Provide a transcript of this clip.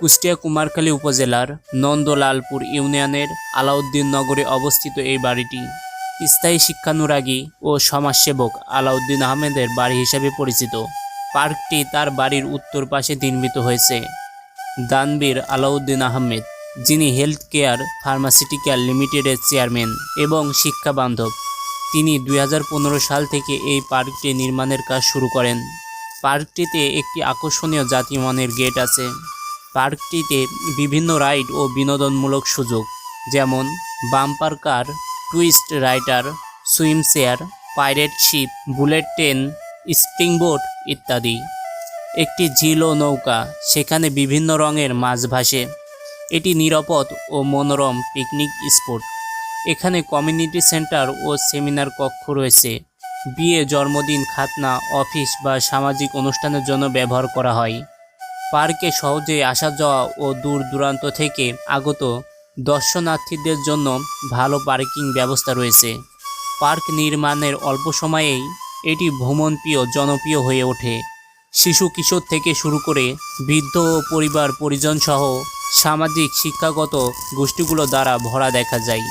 কুষ্টিয়া কুমারখালী উপজেলার নন্দলালপুর ইউনিয়নের আলাউদ্দিন নগরে অবস্থিত এই বাড়িটি। স্থায়ী শিক্ষানুরাগী ও সমাজসেবক আলাউদ্দিন আহমেদের বাড়ি হিসেবে পরিচিত। পার্কটি তার বাড়ির উত্তর পাশে নির্মিত হয়েছে। দানবীর আলাউদ্দিন আহমেদ, যিনি হেলথ কেয়ার ফার্মাসিউটিক্যাল লিমিটেডের চেয়ারম্যান এবং শিক্ষা বান্ধব তিনি দুই হাজার পনেরো সাল থেকে এই পার্কটি নির্মাণের কাজ শুরু করেন। পার্কটিতে একটি আকর্ষণীয় জাতিমনের গেট আছে। পার্কটিতে বিভিন্ন রাইড ও বিনোদনমূলক সুযোগ, যেমন bumper car, twist rider, swim chair pirate ship, bullet train, spring boat ইত্যাদি। একটি ঝিল ও নৌকা সেখানে বিভিন্ন রঙের মাছ ভাসে। এটি নিরাপদ ও মনোরম পিকনিক স্পট। এখানে কমিউনিটি সেন্টার ও সেমিনার কক্ষ রয়েছে। বিয়ে, জন্মদিন, খাতনা, অফিস বা সামাজিক অনুষ্ঠানের জন্য ব্যবহার করা হয়। পার্কে সহজে আসা যাওয়া ও দূর দূরান্ত থেকে আগত দর্শনার্থীদের জন্য ভালো পার্কিং ব্যবস্থা রয়েছে। পার্ক নির্মাণের অল্প সময়েই এটি ভ্রমণপ্রিয়, জনপ্রিয় হয়ে ওঠে। শিশু কিশোর থেকে শুরু করে বৃদ্ধ ও পরিবার পরিজন সহ সামাজিক শিক্ষাগত গোষ্ঠীগুলো দ্বারা ভরা দেখা যায়।